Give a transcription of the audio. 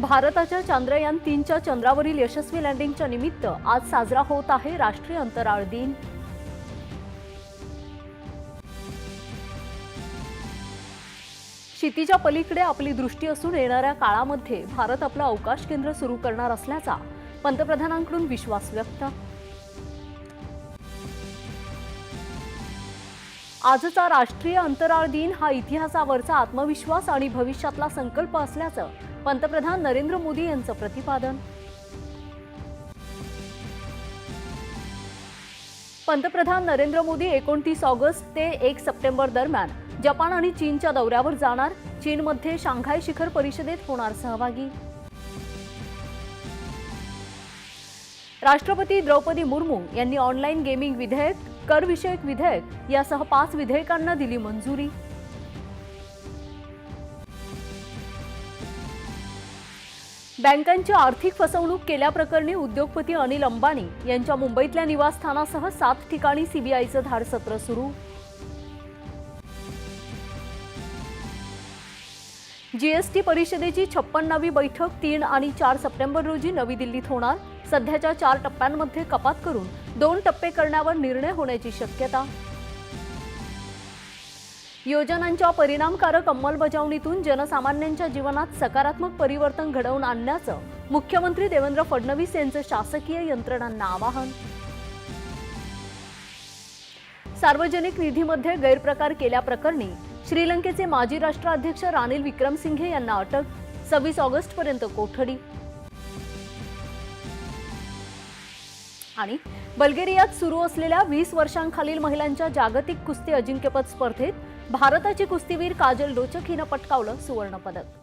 भारताच्या चांद्रयान तीनच्या चंद्रावरील यशस्वी लँडिंगच्या निमित्त आज साजरा होत आहे राष्ट्रीय अंतराळ दिन. शेतीच्या पलीकडे आपली दृष्टी असून येणाऱ्या काळामध्ये भारत आपलं अवकाश केंद्र सुरू करणार असल्याचा पंतप्रधानांकडून विश्वास व्यक्त. आजचा राष्ट्रीय अंतराळ दिन हा इतिहासावरचा आत्मविश्वास आणि भविष्यातला संकल्प असल्याचं पंतप्रधान नरेंद्र मोदी यांचं प्रतिपादन. पंतप्रधान नरेंद्र मोदी एकोणतीस ऑगस्ट ते एक सप्टेंबर दरम्यान जपान आणि चीनच्या दौऱ्यावर जाणार. चीनमध्ये शांघाय शिखर परिषदेत होणार सहभागी. राष्ट्रपती द्रौपदी मुर्मू यांनी ऑनलाईन गेमिंग विधेयक करविषयक विधेयक यासह पाच विधेयकांना दिली मंजुरी. बँकांची आर्थिक फसवणूक केल्याप्रकरणी उद्योगपती अनिल अंबानी यांच्या मुंबईतल्या निवासस्थानासह सात ठिकाणी सीबीआयचं धाडसत्र सुरू. जीएसटी परिषदेची छप्पन्नावी बैठक तीन आणि चार सप्टेंबर रोजी नवी दिल्लीत होणार. सध्याच्या चार टप्प्यांमध्ये कपात करून दोन टप्पे करण्यावर निर्णय होण्याची शक्यता. योजनांच्या परिणामकारक अंमलबजावणीतून जनसामान्यांच्या जीवनात सकारात्मक परिवर्तन घडवून आणण्याचं मुख्यमंत्री देवेंद्र फडणवीस यांचं शासकीय यंत्रणांना आवाहन. सार्वजनिक निधीमध्ये गैरप्रकार केल्याप्रकरणी श्रीलंकेचे माजी राष्ट्राध्यक्ष रानिल विक्रमसिंघे यांना अटक सव्वीस ऑगस्टपर्यंत कोठडी. आणि बल्गेरियात सुरू असलेल्या वीस वर्षांखालील महिलांच्या जागतिक कुस्ती अजिंक्यपद स्पर्धेत भारताची कुस्तीवीर काजल रोचक हिनं पटकावलं सुवर्णपदक.